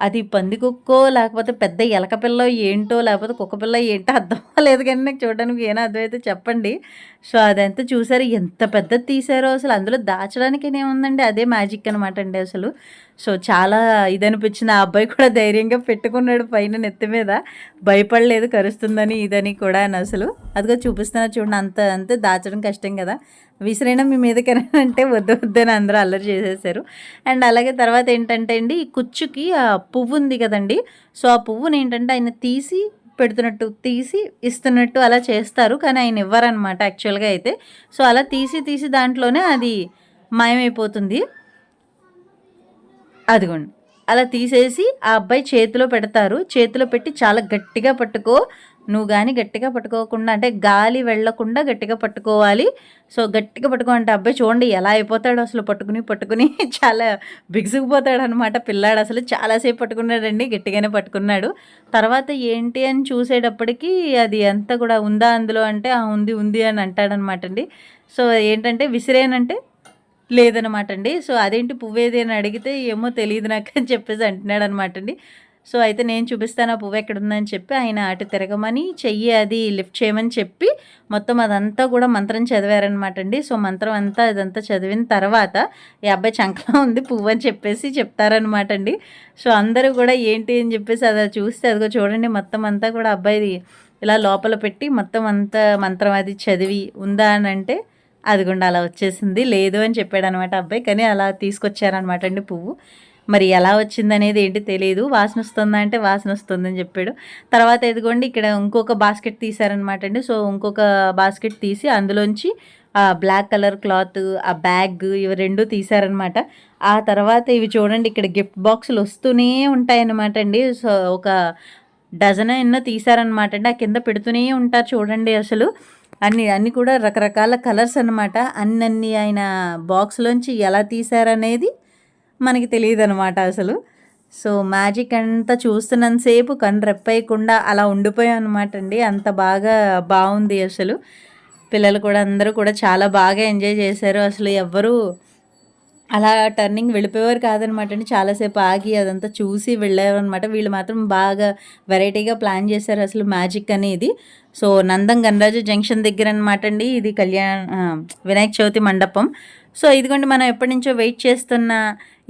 అది పందికొక్కో లేకపోతే పెద్ద ఎలక పిల్ల ఏంటో లేకపోతే కుక్క పిల్ల ఏంటో అర్థం లేదు కానీ నాకు చూడడానికి ఏమైనా అర్థమైతే చెప్పండి. సో అదంతా చూసారు. ఎంత పెద్దది తీసారో అసలు. అందులో దాచడానికి ఏముందండి అదే మ్యాజిక్ అనమాట అండి అసలు. సో చాలా ఇది అనిపించింది ఆ అబ్బాయి కూడా ధైర్యంగా పెట్టుకున్నాడు పైన నెత్తి మీద. భయపడలేదు కరుస్తుందని ఇదని కూడా అని అసలు. అదిగో చూపిస్తున్నా చూడండి. అంత అంతే దాచడం కష్టం కదా. విసిరైనా మీ మీదకైనా అంటే వద్దు వద్దని అందరూ అల్లరి చేసేసారు. అండ్ అలాగే తర్వాత ఏంటంటే అండి ఈ కుచ్చుకి పువ్వు ఉంది కదండి. సో ఆ పువ్వుని ఏంటంటే ఆయన తీసి పెడుతున్నట్టు తీసి ఇస్తున్నట్టు అలా చేస్తారు. కానీ ఆయన ఇవ్వరనమాట యాక్చువల్గా అయితే. సో అలా తీసి తీసి దాంట్లోనే అది మాయమైపోతుంది. అదిగోండి. అలా తీసేసి ఆ అబ్బాయి చేతిలో పెడతారు. చేతిలో పెట్టి చాలా గట్టిగా పట్టుకో నువ్వు కానీ గట్టిగా పట్టుకోకుండా అంటే గాలి వెళ్ళకుండా గట్టిగా పట్టుకోవాలి. సో గట్టిగా పట్టుకో అంటే అబ్బాయి చూడండి ఎలా అయిపోతాడు అసలు పట్టుకుని పట్టుకుని [laughs] చాలా బిగుసుకుపోతాడు అనమాట పిల్లాడు. అసలు చాలాసేపు పట్టుకున్నాడండి గట్టిగానే పట్టుకున్నాడు. తర్వాత ఏంటి అని చూసేటప్పటికి అది అంతా కూడా ఉందా అందులో అంటే ఆ ఉంది ఉంది అని అంటాడనమాట అండి సో ఏంటంటే విసిరేనంటే లేదనమాట అండి సో అదేంటి పువ్వేది అని అడిగితే ఏమో తెలియదు నాకు అని చెప్పేసి అంటున్నాడు అనమాట అండి సో అయితే నేను చూపిస్తాను ఆ పువ్వు ఎక్కడుందని చెప్పి ఆయన అటు తిరగమని చెయ్యి అది లిఫ్ట్ చేయమని చెప్పి మొత్తం అదంతా కూడా మంత్రం చదివారనమాట అండి. సో మంత్రం అంతా అదంతా చదివిన తర్వాత ఈ అబ్బాయి చంకలో ఉంది పువ్వు అని చెప్పేసి చెప్తారనమాట అండి. సో అందరూ కూడా ఏంటి అని చెప్పేసి అది చూస్తే అదిగో చూడండి మొత్తం అంతా కూడా అబ్బాయిది ఇలా లోపల పెట్టి మొత్తం అంతా మంత్రం అది చదివి ఉందా అని అంటే అదిగుండా అలా వచ్చేసింది. లేదు అని చెప్పాడు అనమాట అబ్బాయి. కానీ అలా తీసుకొచ్చారనమాట అండి పువ్వు. మరి ఎలా వచ్చిందనేది ఏంటి తెలియదు వాసన వస్తుందా అంటే వాసన వస్తుందని చెప్పాడు. తర్వాత ఎదుగోండి ఇక్కడ ఇంకొక బాస్కెట్ తీసారనమాట అండి. సో ఇంకొక బాస్కెట్ తీసి అందులోంచి ఆ బ్లాక్ కలర్ క్లాత్ ఆ బ్యాగ్ ఇవి రెండు తీసారనమాట ఆ తర్వాత ఇవి చూడండి ఇక్కడ గిఫ్ట్ బాక్సులు వస్తూనే ఉంటాయన్నమాట అండి. సో ఒక డజన్ ఎన్నో తీసారనమాట అండి. ఆ కింద పెడుతూనే ఉంటారు చూడండి అసలు. అన్ని అన్నీ కూడా రకరకాల కలర్స్ అనమాట అన్నీ ఆయన బాక్స్లోంచి ఎలా తీశారనేది మనకి తెలియదు అనమాట అసలు. సో మ్యాజిక్ అంతా చూస్తున్నంతసేపు కన్ను రెప్పేయకుండా అలా ఉండిపోయాం అనమాట అండి. అంత బాగా బాగుంది అసలు. పిల్లలు కూడా అందరూ కూడా చాలా బాగా ఎంజాయ్ చేశారు. అసలు ఎవ్వరూ అలా టర్నింగ్ వెళ్ళిపోయేవారు కాదనమాట అండి. చాలాసేపు ఆగి అదంతా చూసి వెళ్ళేవారనమాట వీళ్ళు మాత్రం బాగా వెరైటీగా ప్లాన్ చేశారు అసలు మ్యాజిక్ అనేది. సో నందం గణరాజు జంక్షన్ దగ్గర అనమాట అండి. ఇది కళ్యాణ్ వినాయక చవితి మండపం. సో ఇదిగోండి మనం ఎప్పటి నుంచో వెయిట్ చేస్తున్న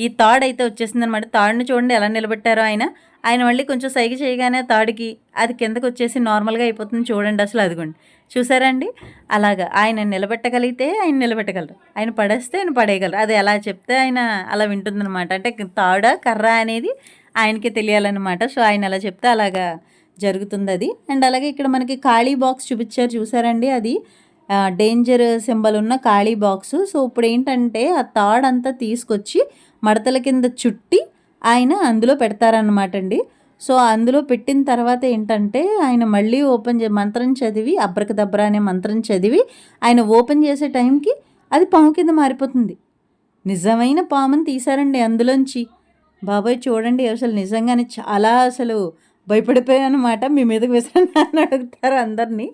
ఈ థాడ్ అయితే వచ్చేసింది అనమాట థాడ్ని చూడండి ఎలా నిలబెట్టారో ఆయన. ఆయన మళ్ళీ కొంచెం సైగ చేయగానే తాడికి అది కిందకు వచ్చేసి నార్మల్గా అయిపోతుంది చూడండి అసలు అదిగోండి. చూసారండి అలాగా. ఆయన నిలబెట్టగలిగితే ఆయన నిలబెట్టగలరు. ఆయన పడేస్తే ఆయన పడేయగలరు. అది ఎలా చెప్తే ఆయన అలా వింటుందన్నమాట. అంటే తాడ కర్ర అనేది ఆయనకి తెలియాలన్నమాట. సో ఆయన అలా చెప్తే అలాగా జరుగుతుంది అది అండ్ అలాగే ఇక్కడ మనకి ఖాళీ బాక్స్ చూపించారు. చూసారండి అది? డేంజర్ సింబల్ ఉన్న ఖాళీ బాక్స్. సో ఇప్పుడు ఏంటంటే ఆ తాడ్ అంతా తీసుకొచ్చి మడతల కింద చుట్టి ఆయన అందులో పెడతారనమాట అండి సో అందులో పెట్టిన తర్వాత ఏంటంటే ఆయన మళ్ళీ ఓపెన్ చే మంత్రం చదివి అబ్రకదబ్ర అనే మంత్రం చదివి ఆయన ఓపెన్ చేసే టైంకి అది పాము కింద మారిపోతుంది. నిజమైన పాముని తీశారండి అందులోంచి. బాబాయ్ చూడండి అసలు నిజంగానే చాలా అసలు భయపడిపోయాను అనమాట మీ మీదకి విసరన్నా అని అడుగుతారు అందరినీ.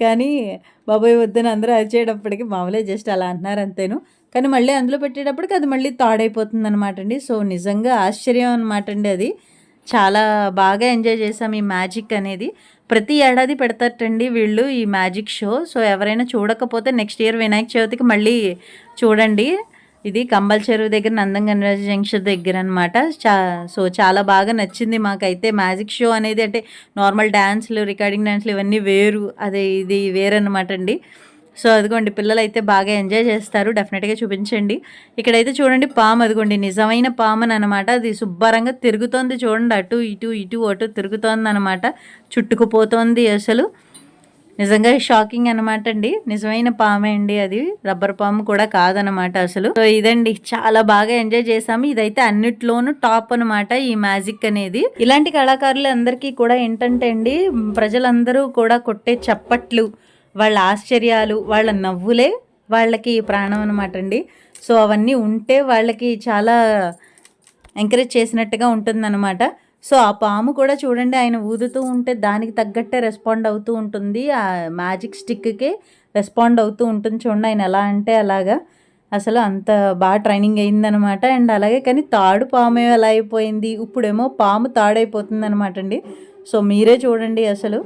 కానీ బాబాయ్ వద్దని అందరూ అరిచేటప్పటికి మామూలే జస్ట్ అలా అంటున్నారు అంతేను. కానీ మళ్ళీ అందులో పెట్టేటప్పటికి అది మళ్ళీ తాడైపోతుంది అనమాట అండి సో నిజంగా ఆశ్చర్యం అనమాట అండి అది. చాలా బాగా ఎంజాయ్ చేసాం ఈ మ్యాజిక్ అనేది. ప్రతి ఏడాది పెడతారటండి వీళ్ళు ఈ మ్యాజిక్ షో. సో ఎవరైనా చూడకపోతే నెక్స్ట్ ఇయర్ వినాయక చవితికి మళ్ళీ చూడండి. ఇది కంబల్ చెరువు దగ్గర నందంగనరాజు జంక్షన్ దగ్గర అనమాట చా సో చాలా బాగా నచ్చింది మాకైతే. మ్యాజిక్ షో అనేది అంటే నార్మల్ డ్యాన్స్లు రికార్డింగ్ డ్యాన్స్లు ఇవన్నీ వేరు. అదే ఇది వేరనమాట అండి. సో అదిగోండి పిల్లలు అయితే బాగా ఎంజాయ్ చేస్తారు. డెఫినెట్గా చూపించండి. ఇక్కడైతే చూడండి పాము అదిగోండి నిజమైన పాము అనమాట అది శుభ్రంగా తిరుగుతోంది చూడండి. అటు ఇటు ఇటు అటు తిరుగుతోంది అనమాట చుట్టుకుపోతోంది అసలు. నిజంగా షాకింగ్ అనమాట అండి. నిజమైన పామే అండి అది. రబ్బర్ పాము కూడా కాదనమాట అసలు. సో ఇదండి. చాలా బాగా ఎంజాయ్ చేసాము ఇదైతే అన్నిట్లోనూ టాప్ అనమాట ఈ మ్యాజిక్ అనేది. ఇలాంటి కళాకారులు అందరికీ కూడా ఏంటంటే అండి ప్రజలందరూ కూడా కొట్టే చప్పట్లు వాళ్ళ ఆశ్చర్యాలు వాళ్ళ నవ్వులే వాళ్ళకి ప్రాణం అనమాట అండి. సో అవన్నీ ఉంటే వాళ్ళకి చాలా ఎంకరేజ్ చేసినట్టుగా ఉంటుందన్నమాట. సో ఆ పాము కూడా చూడండి ఆయన ఊదుతూ ఉంటే దానికి తగ్గట్టే రెస్పాండ్ అవుతూ ఉంటుంది. ఆ మ్యాజిక్ స్టిక్కి రెస్పాండ్ అవుతూ ఉంటుంది చూడండి ఆయన ఎలా అంటే అలాగా. అసలు అంత బాగా ట్రైనింగ్ అయిందనమాట. అండ్ అలాగే కానీ తాడు పాము ఎలా అయిపోయింది? ఇప్పుడేమో పాము తాడైపోతుంది అనమాట అండి. సో మీరే చూడండి అసలు.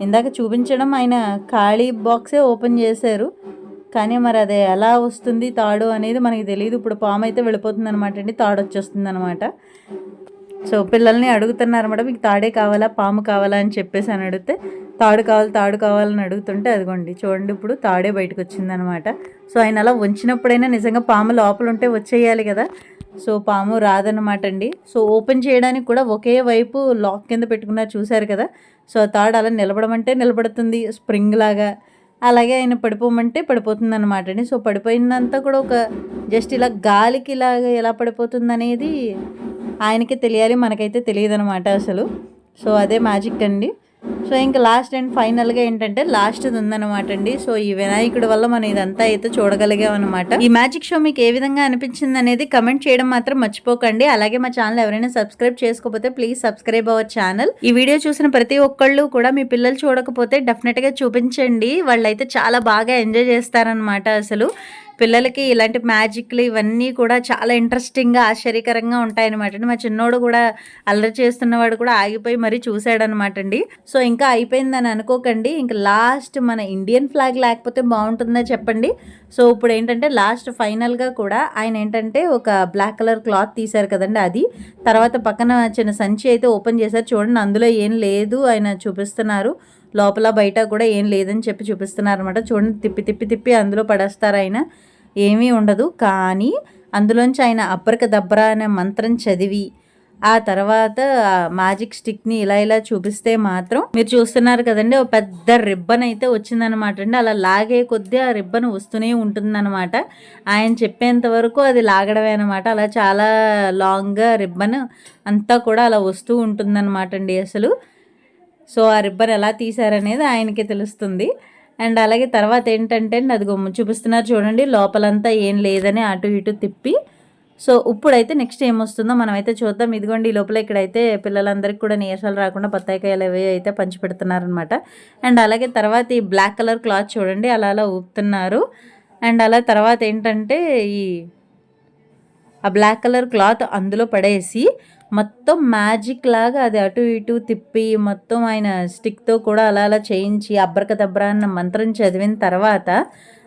ఇందాక చూపించడం ఆయన ఖాళీ బాక్సే ఓపెన్ చేశారు. కానీ మరి అది ఎలా వస్తుంది తాడు అనేది మనకి తెలియదు ఇప్పుడు పాము అయితే వెళ్ళిపోతుంది అనమాట అండి తాడు వచ్చేస్తుంది అనమాట సో పిల్లల్ని అడుగుతున్నారు మేడం మీకు తాడే కావాలా పాము కావాలా? అని చెప్పేసి అని అడిగితే తాడు కావాలి తాడు కావాలని అడుగుతుంటే అదిగోండి చూడండి ఇప్పుడు తాడే బయటకు వచ్చిందనమాట. సో ఆయన అలా వంచినప్పుడైనా నిజంగా పాము లోపల ఉంటే వచ్చేయాలి కదా. సో పాము రాదనమాట అండి. సో ఓపెన్ చేయడానికి కూడా ఒకే వైపు లాక్ కింద పెట్టుకున్నారు చూశారు కదా. సో తాడు అలా నిలబడమంటే నిలబడుతుంది స్ప్రింగ్ లాగా. అలాగే ఆయన పడిపోమంటే పడిపోతుంది అనమాట అండి. సో పడిపోయిందంతా కూడా ఒక జస్ట్ ఇలా గాలికి ఇలాగ ఎలా పడిపోతుంది అనేది ఆయనకి తెలియాలి మనకైతే తెలియదు అనమాట అసలు. సో అదే మ్యాజిక్ అండి. సో ఇంకా లాస్ట్ అండ్ ఫైనల్గా ఏంటంటే లాస్ట్ది ఉందన్నమాట అండి. సో ఈ వినాయకుడి వల్ల మనం ఇదంతా అయితే చూడగలిగాం అనమాట ఈ మ్యాజిక్ షో మీకు ఏ విధంగా అనిపించింది అనేది కమెంట్ చేయడం మాత్రం మర్చిపోకండి. అలాగే మా ఛానల్ ఎవరైనా సబ్స్క్రైబ్ చేసుకోకపోతే ప్లీజ్ సబ్స్క్రైబ్ అవర్ ఛానల్. ఈ వీడియో చూసిన ప్రతి ఒక్కళ్ళు కూడా మీ పిల్లలు చూడకపోతే డెఫినెట్గా చూపించండి. వాళ్ళైతే చాలా బాగా ఎంజాయ్ చేస్తారనమాట అసలు. పిల్లలకి ఇలాంటి మ్యాజిక్లు ఇవన్నీ కూడా చాలా ఇంట్రెస్టింగ్గా ఆశ్చర్యకరంగా ఉంటాయన్నమాట అండి. మా చిన్నోడు కూడా అల్లరి చేస్తున్నవాడు కూడా ఆగిపోయి మరీ చూశాడనమాట అండి సో ఇంకా అయిపోయిందని అనుకోకండి. ఇంకా లాస్ట్ మన ఇండియన్ ఫ్లాగ్ లేకపోతే బాగుంటుందా చెప్పండి. సో ఇప్పుడు ఏంటంటే లాస్ట్ ఫైనల్గా కూడా ఆయన ఏంటంటే ఒక బ్లాక్ కలర్ క్లాత్ తీశారు కదండి అది. తర్వాత పక్కన చిన్న సంచి అయితే ఓపెన్ చేశారు. చూడండి అందులో ఏం లేదు ఆయన చూపిస్తున్నారు. లోపల బయట కూడా ఏం లేదని చెప్పి చూపిస్తున్నారు అనమాట చూడండి తిప్పి తిప్పి తిప్పి అందులో పడేస్తారు ఆయన. ఏమీ ఉండదు. కానీ అందులోంచి ఆయన అప్పరిక దబ్బర అనే మంత్రం చదివి ఆ తర్వాత మ్యాజిక్ స్టిక్ని ఇలా ఇలా చూపిస్తే మాత్రం మీరు చూస్తున్నారు కదండి ఒక పెద్ద రిబ్బన్ అయితే వచ్చిందనమాట అండి. అలా లాగే కొద్దీ ఆ రిబ్బన్ వస్తూనే ఉంటుందన్నమాట ఆయన చెప్పేంత వరకు అది లాగడమే అనమాట. అలా చాలా లాంగ్గా రిబ్బన్ అంతా కూడా అలా వస్తూ ఉంటుందన్నమాట అండి అసలు. సో ఆ రిబ్బన్ ఎలా తీశారనేది ఆయనకి తెలుస్తుంది. అండ్ అలాగే తర్వాత ఏంటంటే అది గొమ్ము చూపిస్తున్నారు చూడండి లోపలంతా ఏం లేదని అటు ఇటు తిప్పి. సో ఇప్పుడైతే నెక్స్ట్ ఏమొస్తుందో మనం అయితే చూద్దాం. ఇదిగోండి ఈ లోపల ఇక్కడైతే పిల్లలందరికీ కూడా నీరసాలు రాకుండా బత్తాయికాయలు అవి అయితే పంచి పెడుతున్నారనమాట అండ్ అలాగే తర్వాత ఈ బ్లాక్ కలర్ క్లాత్ చూడండి అలా అలా ఊపుతున్నారు. అండ్ అలా తర్వాత ఏంటంటే ఈ ఆ బ్లాక్ కలర్ క్లాత్ అందులో పడేసి మొత్తం మ్యాజిక్ లాగా అది అటు ఇటు తిప్పి మొత్తం ఆయన స్టిక్తో కూడా అలా అలా చేయించి అబ్రకదబ్రా అన్న మంత్రం చదివిన తర్వాత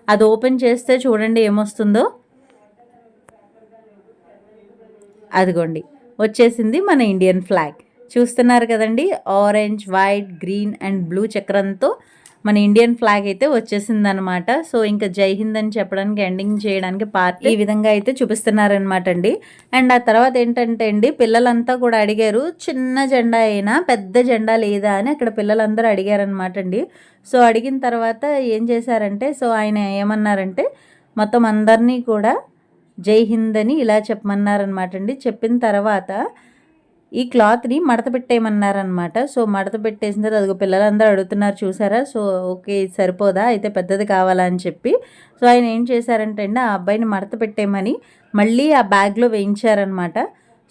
అది ఓపెన్ చేస్తే చూడండి ఏమొస్తుందో. అదిగోండి వచ్చేసింది మన ఇండియన్ ఫ్లాగ్ చూస్తున్నారు కదండి orange white green and blue చక్రంతో మన ఇండియన్ ఫ్లాగ్ అయితే వచ్చేసింది అనమాట సో ఇంకా జై హింద్ అని చెప్పడానికి ఎండింగ్ చేయడానికి పార్టీ ఈ విధంగా అయితే చూపిస్తున్నారనమాట అండి. అండ్ ఆ తర్వాత ఏంటంటే అండి పిల్లలంతా కూడా అడిగారు చిన్న జెండా అయినా పెద్ద జెండా లేదా అని అక్కడ పిల్లలందరూ అడిగారనమాట అండి. సో అడిగిన తర్వాత ఏం చేశారంటే సో ఆయన ఏమన్నారంటే మొత్తం అందరినీ కూడా జై హింద్ అని ఇలా చెప్పమన్నారనమాట అండి. చెప్పిన తర్వాత ఈ క్లాత్ని మడత పెట్టేయమన్నారనమాట సో మడత పెట్టేసిన తర్వాత అదిగో పిల్లలందరూ అడుగుతున్నారు చూసారా? సో ఓకే సరిపోదా? అయితే పెద్దది కావాలా? అని చెప్పి. సో ఆయన ఏం చేశారంటే అండి ఆ అబ్బాయిని మడత పెట్టేయమని మళ్ళీ ఆ బ్యాగ్లో వేయించారనమాట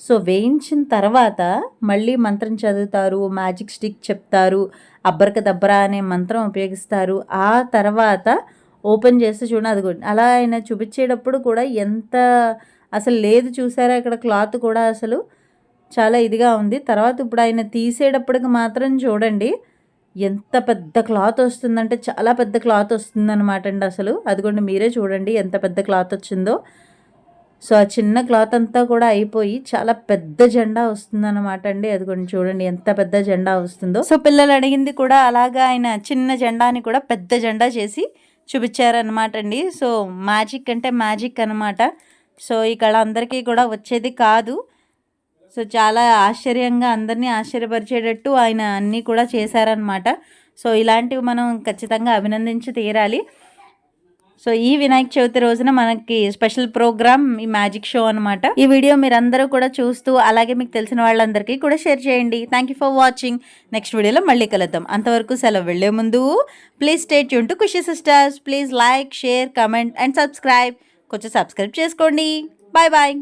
సో వేయించిన తర్వాత మళ్ళీ మంత్రం చదువుతారు మ్యాజిక్ స్టిక్ చెప్తారు అబ్బరక దబ్బరా అనే మంత్రం ఉపయోగిస్తారు. ఆ తర్వాత ఓపెన్ చేస్తే చూడండి అది అలా ఆయన చూపించేటప్పుడు కూడా ఎంత అసలు లేదు చూసారా? ఇక్కడ క్లాత్ కూడా అసలు చాలా ఇదిగా ఉంది. తర్వాత ఇప్పుడు ఆయన తీసేటప్పటికి మాత్రం చూడండి ఎంత పెద్ద క్లాత్ వస్తుందంటే చాలా పెద్ద క్లాత్ వస్తుందన్నమాట అండి అసలు. అదిగోండి మీరే చూడండి ఎంత పెద్ద క్లాత్ వచ్చిందో. సో ఆ చిన్న క్లాత్ అంతా కూడా అయిపోయి చాలా పెద్ద జెండా వస్తుందన్నమాట అండి. అదిగోండి చూడండి ఎంత పెద్ద జెండా వస్తుందో. సో పిల్లలు అడిగింది కూడా అలాగా ఆయన చిన్న జెండాని కూడా పెద్ద జెండా చేసి చూపించారనమాట అండి. సో మ్యాజిక్ అంటే మ్యాజిక్ అనమాట సో ఇక్కడ అందరికీ కూడా వచ్చేది కాదు. సో చాలా ఆశ్చర్యంగా అందరినీ ఆశ్చర్యపరిచేటట్టు ఆయన అన్నీ కూడా చేశారనమాట సో ఇలాంటివి మనం ఖచ్చితంగా అభినందించి తీరాలి. సో ఈ వినాయక చవితి రోజున మనకి స్పెషల్ ప్రోగ్రామ్ ఈ మ్యాజిక్ షో అనమాట ఈ వీడియో మీరందరూ కూడా చూస్తూ అలాగే మీకు తెలిసిన వాళ్ళందరికీ కూడా షేర్ చేయండి. Thank you for watching next వీడియోలో మళ్ళీ కలుద్దాం. అంతవరకు సెలవు వెళ్ళే ముందు please stay Yoon to Khushi sisters please like share comment and subscribe కొంచెం సబ్స్క్రైబ్ చేసుకోండి. Bye bye